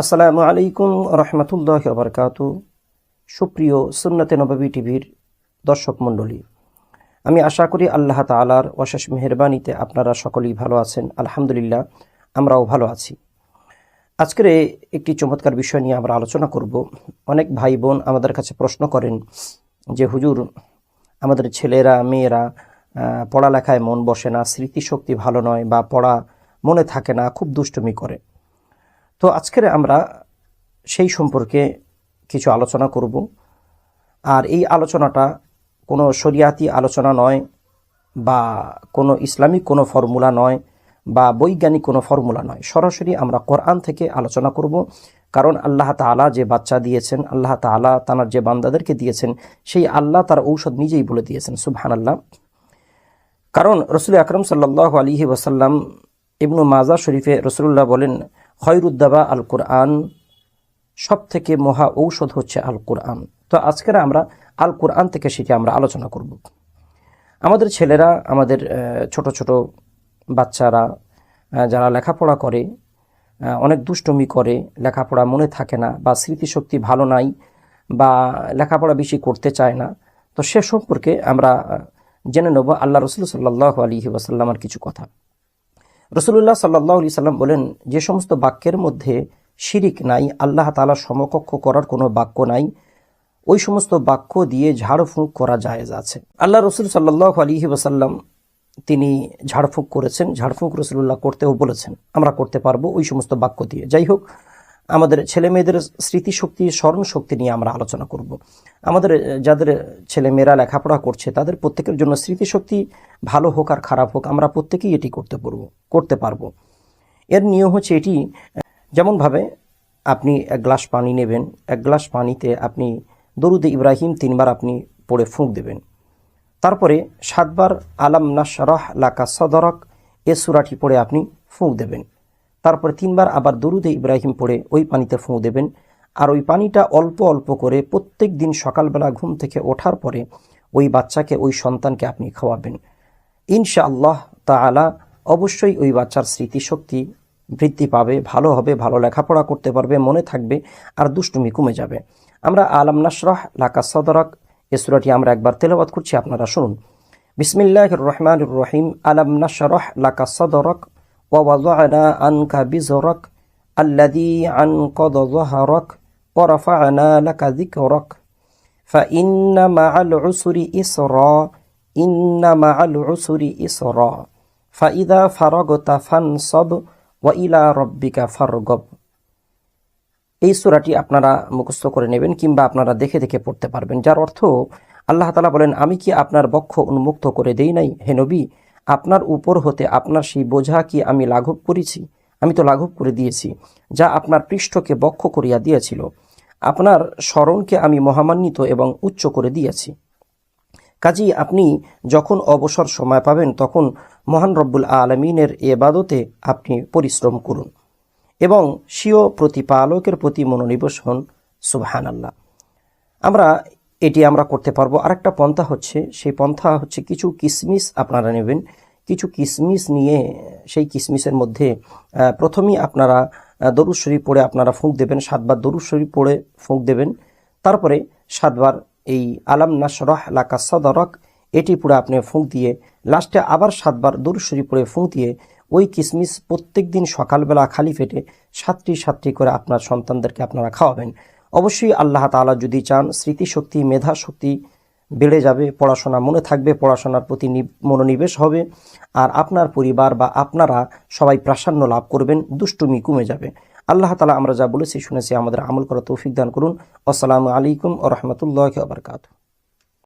আসসালামু আলাইকুম রহমতুল্লাহ বরকাত। সুপ্রিয় সুন্নতে নবাবী টিভির দর্শক মণ্ডলী, আমি আশা করি আল্লাহ তালার অশেষ মেহরবানিতে আপনারা সকলেই ভালো আছেন, আলহামদুলিল্লাহ, আমরাও ভালো আছি। আজকের একটি চমৎকার বিষয় নিয়ে আমরা আলোচনা করব। অনেক ভাই বোন আমাদের কাছে প্রশ্ন করেন যে, হুজুর, আমাদের ছেলেরা, মেয়েরা পড়ালেখায় মন বসে না, স্মৃতিশক্তি ভালো নয় বা পড়া মনে থাকে না, খুব দুষ্টুমি করে। তো আজকের আমরা সেই সম্পর্কে কিছু আলোচনা করব। আর এই আলোচনাটা কোনো শরিয়াতি আলোচনা নয় বা কোনো ইসলামিক কোনো ফর্মুলা নয় বা বৈজ্ঞানিক কোনো ফর্মুলা নয়। সরাসরি আমরা কোরআন থেকে আলোচনা করব। কারণ আল্লাহ তাআলা যে বাচ্চা দিয়েছেন, আল্লাহ তাআলা তানার যে বান্দাদেরকে দিয়েছেন, সেই আল্লাহ তার ঔষধ নিজেই বলে দিয়েছেন সুবহান আল্লাহ কারণ রসুল আকরম সাল্লাহ আলিহি ওয়াসাল্লাম ইবনু মাজা শরীফে রসুল্লাহ বলেন খয়রুদ্দাবা আল কোরআন সব থেকে মহা ঔষধ হচ্ছে আল কোরআন তো আজকের আমরা আল কোরআন থেকে সেটি আমরা আলোচনা করব। আমাদের ছেলেরা, আমাদের ছোট ছোট বাচ্চারা যারা লেখাপড়া করে অনেক দুষ্টমি করে, লেখাপড়া মনে থাকে না বা স্মৃতিশক্তি ভালো নাই বা লেখাপড়া বেশি করতে চায় না, তো সে সম্পর্কে আমরা জেনে নেব আল্লাহ রসুল সাল্লাহ আলী ওয়াসাল্লামার কিছু কথা। রসুল্লাহ সাল্লাহ আলি সাল্লাম বলেন, যে সমস্ত বাক্যের মধ্যে শিরিক নাই, আল্লাহ তালা সমকক্ষ করার কোনো বাক্য নাই। ওই সমস্ত বাক্য দিয়ে ঝাড়ফুঁক করা জায়েজ আছে। আল্লাহ রসুল সাল্লাহ আলী ওসাল্লাম তিনি ঝাড়ফুঁক করেছেন। ঝাড়ফুঁক রসুল্লাহ করতেও বলেছেন, আমরা করতে পারব ওই সমস্ত বাক্য দিয়ে। যাই হোক আমাদের ছেলে মেয়েদের স্মৃতিশক্তি স্মরণ শক্তি নিয়ে আমরা আলোচনা করব। আমাদের যাদের ছেলে মেয়েরা লেখাপড়া করছে, তাদের প্রত্যেকের জন্য স্মৃতিশক্তি ভালো হোক আর খারাপ হোক, আমরা প্রত্যেকেই এটি করতে পারব করতে পারব। এর নিয়ম হচ্ছে এটি যেমনভাবে আপনি এক গ্লাস পানি নেবেন, এক গ্লাস পানিতে আপনি দরুদে ইব্রাহিম তিনবার আপনি পড়ে ফুঁক দেবেন। তারপরে সাতবার আলাম নাশরাহ লাকা সদরক, এ সুরাটি পড়ে আপনি ফুঁক দেবেন। তারপরে তিনবার আবার দরুদে ইব্রাহিম পড়ে ওই পানিতে ফুঁ দেবেন। আর ওই পানিটা অল্প অল্প করে প্রত্যেক দিন সকালবেলা ঘুম থেকে ওঠার পরে ওই বাচ্চাকে, ওই সন্তানকে আপনি খাওয়াবেন। ইনশা আল্লাহ তাআলা অবশ্যই ওই বাচ্চার স্মৃতিশক্তি বৃদ্ধি পাবে, ভালো হবে, ভালো লেখাপড়া করতে পারবে, মনে থাকবে আর দুষ্টুমি কমে যাবে। আমরা আলাম নাসরাহ লাকা সদরক, এ সূরাটি আমরা একবার তেলাওয়াত করছি, আপনারা শুনুন। বিসমিল্লাহ রহমান রহিম, আলাম নাসরাহ লাকা সদরক। ووضعنا عنك بزرك الذي عنقض ظهرك ورفعنا لك ذكرك فإن مع العسر إسرا إن مع العسر إسرا فإذا فرغت فانصب وإلى ربك فارغب এই সূরাটি আপনারা মুখস্থ করে নেবেন কিংবা আপনারা দেখে দেখে পড়তে পারবেন যার অর্থ আল্লাহ তালা বলেন আমি কি আপনার বক্ষ উন্মুক্ত করে দেই নাই হে নবী আপনার উপর হতে আপনার সেই বোঝা কি আমি লাঘব করেছি? আমি তো লাঘব করে দিয়েছি, যা আপনার পৃষ্ঠকে বক্ষ করিয়া দিয়েছিল। আপনার স্মরণকে আমি মহামান্বিত এবং উচ্চ করে দিয়েছি। কাজী আপনি যখন অবসর সময় পাবেন, তখন মহান রব্বুল আলমিনের এবাদতে আপনি পরিশ্রম করুন এবং স্বীয় প্রতিপালকের প্রতি মনোনিবেশ হন সুবহান আল্লাহ আমরা এটি আমরা করতে পারব। আরেকটা পন্থা হচ্ছে, সেই পন্থা হচ্ছে কিছু কিসমিস আপনারা নেবেন। কিছু কিসমিস নিয়ে, সেই কিসমিসের মধ্যে প্রথমেই আপনারা দরুদ শরীফ পড়ে আপনারা ফুঁক দেবেন, সাতবার দরুদ শরীফ পড়ে ফুঁক দেবেন। তারপরে সাতবার এই আলাম নাসরহ লাকা সদরক, এটি পুরো আপনি ফুঁক দিয়ে, লাস্টে আবার সাতবার দরুদ শরীফ পড়ে ফুঁক দিয়ে, ওই কিসমিস প্রত্যেক দিন সকালবেলা খালি পেটে সাতটি সাতটি করে আপনার সন্তানদেরকে আপনারা খাওয়াবেন। অবশ্যই আল্লাহ তাআলা যদি চান স্মৃতিশক্তি মেধা শক্তি বেড়ে যাবে, পড়াশোনা মনে থাকবে, পড়াশোনার প্রতি মনোনিবেশ হবে, আর আপনার পরিবার বা আপনারা সবাই প্রাসান্য লাভ করবেন, দুষ্টুমি কমে যাবে। আল্লাহ তালা আমরা যা বলেছি শুনেছি, আমাদের আমল করা তৌফিক দান করুন। আসসালামু আলাইকুম ও রহমতুল্লাহ বারকাত